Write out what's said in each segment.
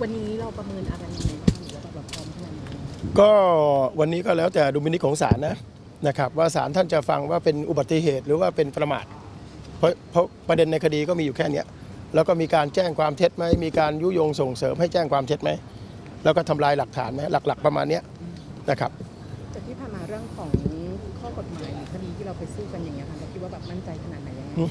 วันนี้เราประเมินอะไรยังไงบ้างหรือว่าแบบพร้อมขนาดไหนก็วันนี้ก็แล้วแต่ดุลพินิจของศาลนะนะครับว่าศาลท่านจะฟังว่าเป็นอุบัติเหตุหรือว่าเป็นประมาทเพราะเพราะประเด็นในคดีก็มีอยู่แค่เนี้ยแล้วก็มีการแจ้งความเท็จไหมมีการยุยงส่งเสริมให้แจ้งความเท็จไหมแล้วก็ทำลายหลักฐานไหมหลักๆ ประมาณเนี้ยนะครับแต่ที่ผ่านมาเรื่องของข้อกฎหมายหรือคดีที่เราไปสู้กันอย่างเงี้ยค่ะเราคิดว่าแบบมั่นใจขนาดไหนยังไงอืม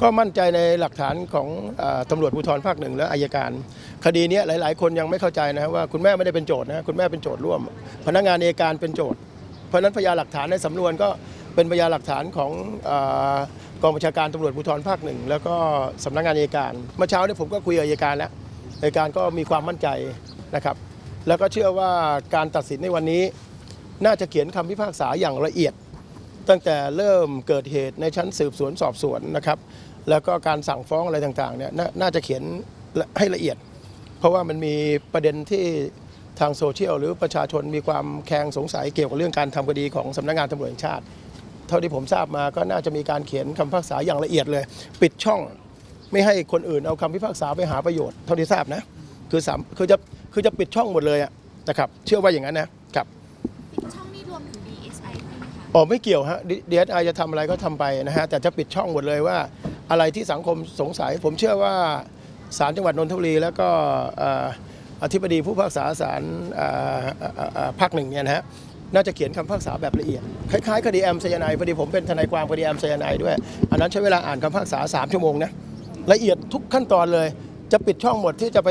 ก็มั่นใจในหลักฐานของอตำรวจภูธรภาคหนึ่งและอายการ คดีนี้หลาย ๆ คนยังไม่เข้าใจนะว่าคุณแม่ไม่ได้เป็นโจทย์นะคุณแม่เป็นโจทย์ร่วม พนักงานอัยการเป็นโจทย์ เพราะนั้นพยานหลักฐานในสำนวนก็เป็นพยานหลักฐานของอกองบัญชาการตำรวจภูธรภาคหนึ่งแล้วก็สำนักงานอัยการเมื่อเช้านี้ผมก็คุยกับอัยการแล้วอัยการก็มีความมั่นใจนะครับแล้วก็เชื่อว่าการตัดสินในวันนี้ น่าจะเขียนคำพิพากษาอย่างละเอียด ตั้งแต่เริ่มเกิดเหตุในชั้นสืบสวนสอบสวนนะครับ แล้วก็การสั่งฟ้องอะไรต่างๆเนี่ยนน่าจะเขียนให้ละเอียด เพราะว่ามันมีประเด็นที่ทางโซเชียลหรือประชาชนมีความแคลงสงสัยเกี่ยวกับเรื่องการทำคดีของสำนักงานตำรวจแห่งชาติ เท่าที่ผมทราบมาก็น่าจะมีการเขียนคำพิพากษาอย่างละเอียดเลย ปิดช่องไม่ให้คนอื่นเอาคำพิพากษาไปหาประโยชน์เท่าที่ทราบนะคือสามคือจะคือจะปิดช่องหมดเลยอะนะครับ เชื่อว่าอย่างนั้นนะครับ ช่องนี้รวมถึง DSI ด้วยไหมคะ อ๋อไม่เกี่ยวฮะดีเอสไอจะทำอะไรก็ทำไปนะฮะแต่จะปิดช่องหมดเลยว่า อะไรที่สังคมสงสัย ผมเชื่อว่าศาลจังหวัดนนทบุรี แล้วก็อธิบดีผู้พิพากษาศาลเอ่อเอ่อเอ่อภาคหนึ่งเนี่ยนะฮะน่าจะเขียนคำพิพากษาแบบละเอียด คล้ายๆคดีแอมไซยานด์พอดีผมเป็นทนายความคดีแอมไซยานด์ด้วย อันนั้นใช้เวลาอ่านคำพิพากษา 3 ชั่วโมงนะละเอียดทุกขั้นตอนเลย จะปิดช่องหมดที่จะไป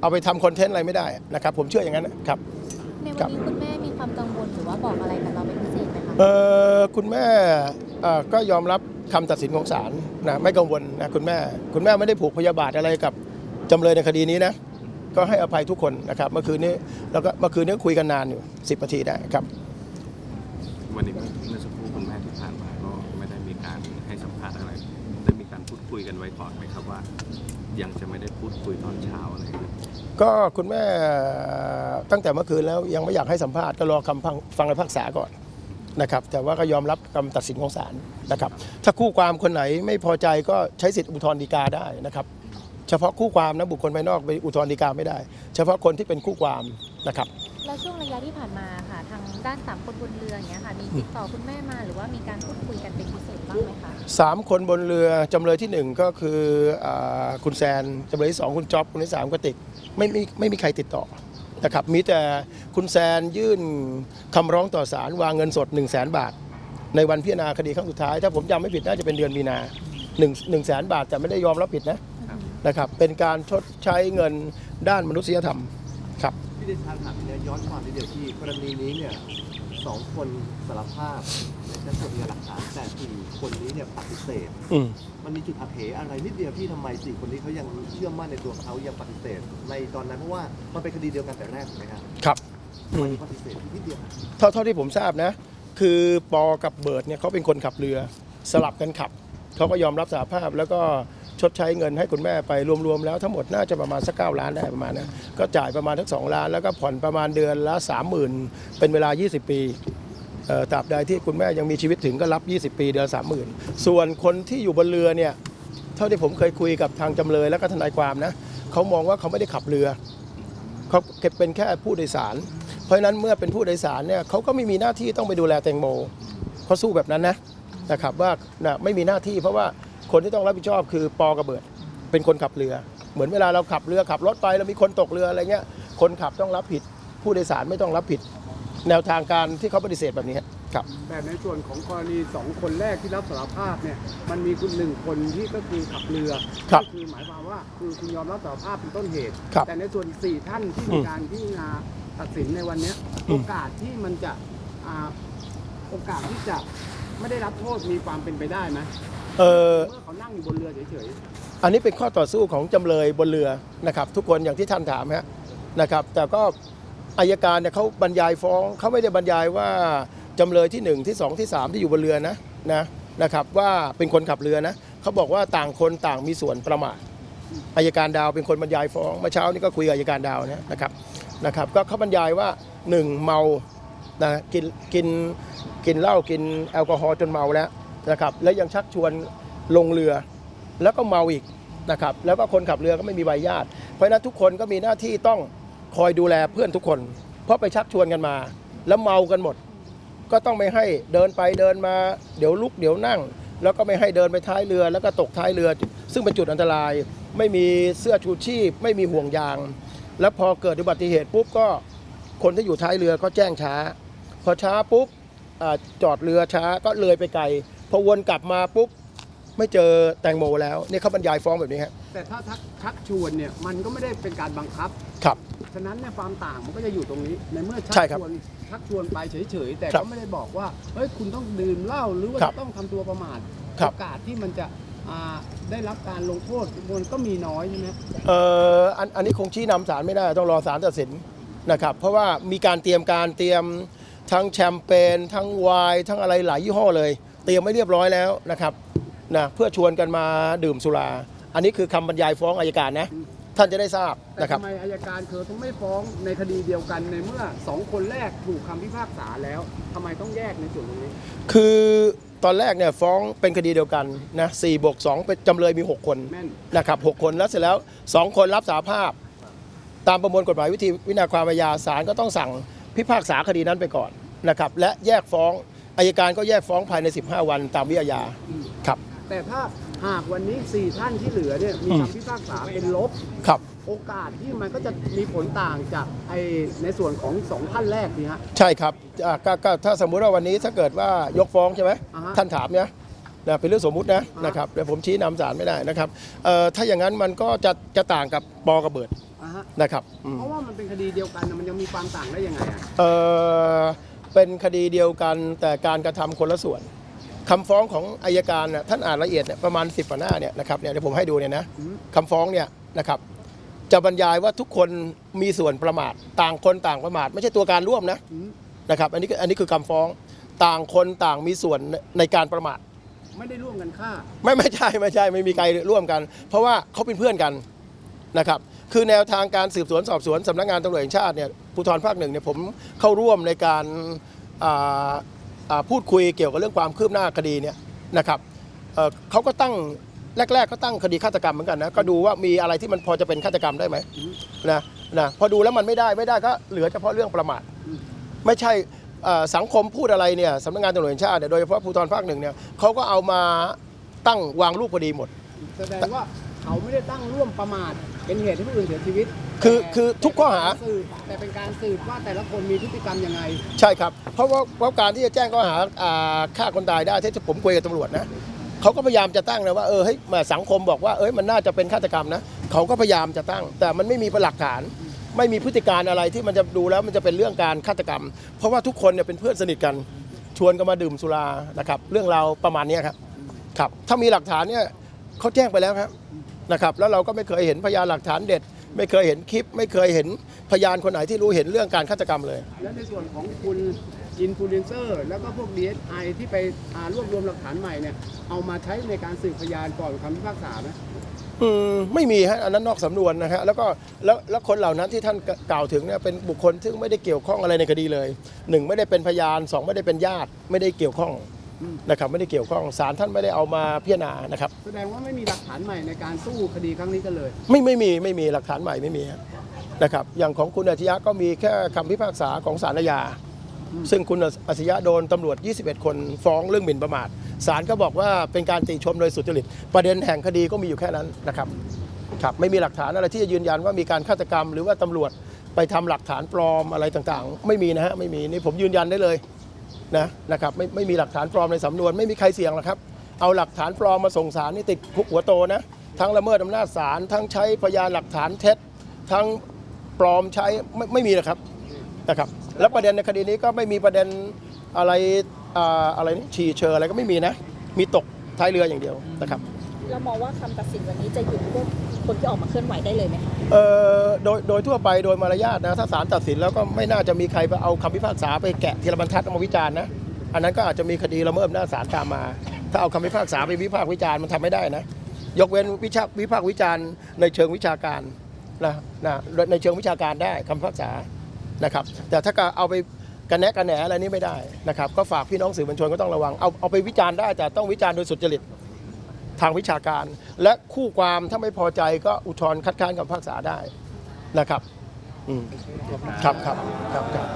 เอาไปทำคอนเทนต์อะไรไม่ได้นะครับ ผมเชื่ออย่างนั้นนะครับในวันนี้คุณแม่มีความกังวลหรือว่าบอกอะไรกับเรา คะเออคุณแม่เอ่อก็ยอมรับคำตัดสินของศาลนะไม่กังวลนะคุณแม่ คุณแม่ไม่ได้ผูกพยาบาทอะไรกับจำเลยในคดีนี้นะก็ให้อภัยทุกคนนะครับ เมื่อคืนนี้แล้วก็เมื่อคืนนี้คุยกันนานอยู่10นาทีได้ครับวันนี้เมื่อสักครู่คุณแม่ที่ผ่านมาก็ไม่ได้มีการให้สัมภาษณ์อะไรได้มีการพูดคุยกันไว้ก่อนไหมครับว่า ยังจะไม่ได้พูดคุยตอนเช้าอะไรอย่างเงี้ยก็คุณแม่ตั้งแต่เมื่อคืนแล้วยังไม่อยากให้สัมภาษณ์ก็รอคำฟังฟังคำพิพากษาก่อน นะครับแต่ว่าก็ยอมรับคำตัดสินของศาลนะครับถ้าคู่ความคนไหนไม่พอใจก็ใช้สิทธิอุทธรณ์ฎีกาได้นะครับเฉพาะคู่ความนะบุคคลภายนอกไปอุทธรณ์ฎีกาไม่ได้ เฉพาะคนที่เป็นคู่ความนะครับ แล้วช่วงระยะที่ผ่านมาค่ะ ทางด้านสามคนบนเรืออย่างเงี้ยค่ะมีติดต่อคุณแม่มาหรือว่ามีการพูดคุยกันเป็นพิเศษบ้างไหมคะสามคนบนเรือจำเลยที่หนึ่งก็คืออาคุณแซนจำเลยที่สองคุณจ๊อบคนที่สามกติกไม่มีไม่มีใครติดต่อ นะครับมีแต่คุณแซนยื่นคำร้องต่อศาลวางเงินสด 1 0 0 0 0แสนบาท ในวันพิจารณาคดีครั้งสุดท้าย ถ้าผมจำไม่ผิดน่าจะเป็นเดือนมีนา1นึ่งหนึ่งแสนบาทแต่ไม่ได้ยอมรับผิดนะนะครับเป็นการชดใช้เงินด้านมนุษยธรรมครับพี่เดชาถามเนี่ยย้อนความนิดเดียวที่กรณีนี้เนี่ยสองคนสารภาพในชั้นตรวจพยานหลักฐานแต่สี่คนนี้ เนี่ยปฏิเสธ อืม มันมีจุดอักเหอะไรนิดเดียวที่ทำไมสี่คนนี้เขายังเชื่อมั่นในตัวเขายังปฏิเสธ ในตอนนั้นเพราะว่ามันเป็นคดีเดียวกันแต่แรกถูกไหมครับครับทำไมปฏิเสธนิดเดียว เท่าเท่าที่ผมทราบนะ คือปอกับเบิร์ดเนี่ยเขาเป็นคนขับเรือสลับกันขับ เขาก็ยอมรับสารภาพแล้วก็ชดใช้เงินให้คุณแม่ไปรวมๆแล้วทั้งหมดน่าจะประมาณสักเก้าล้านได้ประมาณนะก็จ่ายประมาณทั้งสองล้าน แล้วก็ผ่อนประมาณเดือนละสามหมื่นเป็นเวลา 20 ปีเอ่อ ตราบใดที่คุณแม่ยังมีชีวิตถึงก็รับ 20 ปีเดือนสามหมื่นส่วนคนที่อยู่บนเรือเนี่ยเท่าที่ผมเคยคุยกับทางจำเลยแล้วก็ทนายความนะเขามองว่าเขาไม่ได้ขับเรือเขาเป็นแค่ผู้โดยสาร เพราะฉะนั้นเมื่อเป็นผู้โดยสารเนี่ยเขาก็ไม่มีหน้าที่ต้องไปดูแลแตงโมเขาสู้แบบนั้นนะนะครับว่านะไม่มีหน้าที่เพราะว่าคนที่ต้องรับผิดชอบคือปอกระเบิด เป็นคนขับเรือ เหมือนเวลาเราขับเรือขับรถไปแล้วมีคนตกเรืออะไรเงี้ยคนขับต้องรับผิดผู้โดยสารไม่ต้องรับผิด แนวทางการที่เขาปฏิเสธแบบนี้ครับแต่ในส่วนของกรณีสองคนแรกที่รับสารภาพเนี่ยมันมีคุณหนึ่งคนที่ก็คือขับเรือครับก็คือหมายความว่าคือคุณยอมรับสารภาพเป็นต้นเหตุครับแต่ในส่วนสี่ท่านที่อืมีมการพิจารณาตัดสินในวันเนี้ยอืมโอกาสที่มันจะอ่าโอกาสที่จะไม่ได้รับโทษมีความเป็นไปได้ไหมเออเมื่อเขานั่งอยู่บนเรือเฉยอันนี้เป็นข้อต่อสู้ของจำเลยบนเรือนะครับ ทุกคนอย่างที่ท่านถามฮะนะครับ แต่ก็ อายการเนี่ยเขาบรรยายฟ้องเขาไม่ได้บรรยายว่าจำเลยที่ 1 ที่ 2 ที่ 3 ที่อยู่บนเรือนะนะนะครับว่าเป็นคนขับเรือนะเขาบอกว่าต่างคนต่างมีส่วนประมาทอายการดาวเป็นคนบรรยายฟ้องเมื่อเช้านี้ก็คุยกับอายการดาวนะนะครับนะครับ ก็เขาบรรยายว่า 1 เมานะกินกินกินเหล้ากินแอลกอฮอล์จนเมาแล้วนะครับแล้วยังชักชวนลงเรือ แล้วก็เมาอีกนะครับแล้วก็คนขับเรือก็ไม่มีใบญาติ เพราะนั้นทุกคนก็มีหน้าที่ต้อง คอยดูแลเพื่อนทุกคน เพราะไปชักชวนกันมา แล้วเมากันหมด ก็ต้องไม่ให้เดินไปเดินมา เดี๋ยวลุกเดี๋ยวนั่ง แล้วก็ไม่ให้เดินไปท้ายเรือ แล้วก็ตกท้ายเรือ ซึ่งเป็นจุดอันตราย ไม่มีเสื้อชูชีพ ไม่มีห่วงยาง แล้วพอเกิดอุบัติเหตุปุ๊บก็คนที่อยู่ท้ายเรือก็แจ้งช้า พอช้าปุ๊บอจอดเรือช้าก็เลยไปไกลพอวนกลับมาปุ๊บไม่เจอแตงโมแล้วนี่เขาบรรยายฟ้องแบบนี้ครับแต่ถ้าชักชวนเนี่ยมันก็ไม่ได้เป็นการบังคับ ครับ ฉะนั้นเนี่ยความต่างมันก็จะอยู่ตรงนี้ ในเมื่อชัใช่ครับชวนชักชวนไปเฉยๆ แต่ครัก็บไม่ได้บอกว่าเฮ้ยคุณต้องดื่มเหล้าหรือว่าครับจะต้องทำตัวประมาทครับ โอกาสที่มันจะอ่าได้รับการลงโทษมันก็มีน้อยใช่ไหมเอ่ออันอันนี้คงชี้นำศาลไม่ได้ต้องรอศาลตัดสินนะครับเพราะว่ามีการเตรียมการเตรียมทั้งแชมเปญทั้งไวน์ทั้งอะไรหลายยี่ห้อเลย เตรียมไม่เรียบร้อยแล้วนะครับนะเพื่อชวนกันมาดื่มสุรา อันนี้คือคำบรรยายฟ้องอายการนะ ท่านจะได้ทราบแต่นะครับ ทำไมอายการเคอต้องไม่ฟ้องในคดีเดียวกันในเมื่อสองคนแรกถูกคำพิพากษาแล้วทำไมต้องแยกในส่วนตรงนี้ คือตอนแรกเนี่ยฟ้องเป็นคดีเดียวกันนะสี่บวกสองเป็นจำเลยมี 6 คนแม่น นะครับหกคนแล้วเสร็จแล้ว 2 คนรับสาภาพ ตามประมวลกฎหมายวิธีวินาความอาญาศาลก็ต้องสั่งพิพากษาคดีนั้นไปก่อนนะครับและแยกฟ้องอายการก็แยกฟ้องภายใน 15 วันตามวิทยาครับ แต่ถ้า หากวันนี้สี่ท่านที่เหลือเนี่ยมีอืมคำพิพากษาเป็นลบ ครับ โอกาสที่มันก็จะมีผลต่างจากไอในส่วนของสองท่านแรกนี่ฮะ ใช่ครับอ่าก็ก็ถ้าสมมุติว่าวันนี้ถ้าเกิดว่ายกฟ้องใช่ไหมอ่าฮะท่านถามเนี่ยนะเป็นเรื่องสมมุตินะอ่าฮะนะครับเดี๋ยวผมชี้นำศาลไม่ได้นะครับเอ่อถ้าอย่างนั้นมันก็จะจะต่างกับปอกระเบิดอ่าฮะนะครับอืมเพราะว่ามันเป็นคดีเดียวกันนะมันยังมีความต่างได้ยังไงอะเอ่อเป็นคดีเดียวกันแต่การกระทำคนละส่วน คำฟ้องของอายการน่ะท่านอ่านละเอียดเนี่ยประมาณ 10กว่าหน้าเนี่ยนะครับเนี่ยเดี๋ยวผมให้ดูเนี่ยนะอืมคำฟ้องเนี่ยนะครับจะบรรยายว่าทุกคนมีส่วนประมาท ต่างคนต่างประมาท ไม่ใช่ตัวการร่วมนะอืมนะครับอันนี้คืออันนี้คือคำฟ้องต่างคนต่างมีส่วนในการประมาท ไม่ได้ร่วมกันฆ่า ไม่ไม่ใช่ไม่ใช่ไม่มีใครร่วมกัน เพราะว่าเขาเป็นเพื่อนกันนะครับคือแนวทางการสืบสวนสอบสวนสำนักงานตำรวจแห่งชาติเนี่ยภูธรภาคหนึ่งเนี่ยผมเข้าร่วมในการอ่าอ่า พูดคุยเกี่ยวกับเรื่องความคืบหน้าคดีเนี่ยนะครับเเขาก็ตั้งแรกๆก็ตั้งคดีฆาตกรรมเหมือนกันนะก็ดูว่ามีอะไรที่มันพอจะเป็นฆาตกรรมได้ไหมนะนะพอดูแล้วมันไม่ได้ไม่ได้ก็เหลือเฉพาะเรื่องประมาทไม่ใช่สังคมพูดอะไรเนี่ยสำนักงานตำรวจแห่งชาติเนี่ยโดยเฉพาะภูธรภาคหนึ่งเนี่ยเขาก็เอามาตั้งวางรูปคดีหมด แสดงว่าเขาไม่ได้ตั้งร่วมประมาทเป็นเหตุให้ผู้อื่นเสียชีวิต คือแต่คือทุกข้อหาแต่เป็นกรสืบแต่เป็นการสืบว่าแต่ละคนมีพฤติกรรมยังไง ใช่ครับ เพราะว่าเพราะการที่จะแจ้งข้อหาอ่าฆ่าคนตายได้ที่ผมคุยกับตำรวจนะเขาก็พยายามจะตั้งนะว่าเออเฮ้ยมาสังคมบอกว่าเอ้ยมันน่าจะเป็นฆาตกรรมนะเขาก็พยายามจะตั้ง แต่มันไม่มีหลักฐาน ไม่มีพฤติการอะไรที่มันจะดูแล้วมันจะเป็นเรื่องการฆาตกรรม เพราะว่าทุกคนเนี่ยเป็นเพื่อนสนิทกันชวนกันมาดื่มสุรานะครับ เรื่องราวประมาณเนี้ยครับครับ ถ้ามีหลักฐานเนี่ยเขาแจ้งไปแล้วครับนะครับ แล้วเราก็ไม่เคยเห็นพยานหลักฐานเด็ด ไม่เคยเห็นคลิป ไม่เคยเห็นพยานคนไหนที่รู้เห็นเรื่องการฆาตกรรมเลย และในส่วนของคุณอินฟลูเอนเซอร์แล้วก็พวก DSI ที่ไปอ่ารวบรวมหลักฐานใหม่เนี่ยเอามาใช้ในการสืบพยานก่อนคำพิพากษาไหมอืมไม่มีฮะอันนั้นนอกสำนวนนะฮะแล้วก็แล้วแล้วคนเหล่านั้นที่ท่านกล่าวถึงเนี่ยเป็นบุคคลที่ไม่ได้เกี่ยวข้องอะไรในคดีเลยหนึ่งไม่ได้เป็นพยานสองไม่ได้เป็นญาติไม่ได้เกี่ยวข้อง นะครับไม่ได้เกี่ยวข้องศาลท่านไม่ได้เอามาพิจารณานะครับ แสดงว่าไม่มีหลักฐานใหม่ในการสู้คดีครั้งนี้กันเลย ไม่ไม่มีไม่มีหลักฐานใหม่ไม่มีฮะนะครับอย่างของคุณอาชญะก็มีแค่คำพิพากษาของศาลอาญาซึ่งคุณอาชญะโดนตำรวจ 21 คนฟ้องเรื่องหมิ่นประมาทศาลก็บอกว่าเป็นการติชมโดยสุจริต ประเด็นแห่งคดีก็มีอยู่แค่นั้นนะครับครับไม่มีหลักฐานอะไรที่จะยืนยันว่ามีการฆาตกรรม หรือว่าตำรวจไปทำหลักฐานปลอมอะไรต่างๆ ไม่มีนะฮะไม่มีนี่ผมยืนยันได้เลย นะนะครับไม่ไม่มีหลักฐานปลอมในสำนวนไม่มีใครเสี่ยงหรอกครับ เอาหลักฐานปลอมมาส่งสารนี่ติดคุกหัวโตนะทั้งละเมิดอำนาจศาลทั้งใช้พยานหลักฐานเท็จ ทั้งปลอมใช้ไม่ไม่มีนะครับนะครับ แล้วประเด็นในคดีนี้ก็ไม่มีประเด็นอะไรอ่าอะไรนี่ฉี่เชออะไรก็ไม่มีนะ มีตกท้ายเรืออย่างเดียวนะครับ เรามองว่าคำตัดสินวันนี้จะหยุดพวกคนที่ออกมาเคลื่อนไหวได้เลยไหมคะเอ่อโดยโดยทั่วไปโดยมารยาทนะถ้าศาลตัดสินแล้วก็ไม่น่าจะมีใครไปเอาคำพิพากษาไปแกะทีละบรรทัดมาวิจารณ์นะอันนั้นก็อาจจะมีคดีละเมิดอำนาจศาลตามมา ถ้าเอาคำพิพากษาไปวิพากษ์วิจารณ์มันทำไม่ได้นะยกเว้นวิชาวิพากษ์วิจารณ์ในเชิงวิชาการนะนะในเชิงวิชาการได้คำพิพากษานะครับ แต่ถ้าก็เอาไปกันแนะกันแหนอะไรนี่ไม่ได้นะครับ ก็ฝากพี่น้องสื่อมวลชนก็ต้องระวังเอาเอาไปวิจารณ์ได้แต่ต้องวิจารณ์โดยสุจริต ทางวิชาการ และคู่ความถ้าไม่พอใจก็อุทธรณ์คัดค้านกับภากษาได้นะครับอืมครับครับครับครับ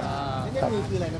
นี่คืออะไรนะ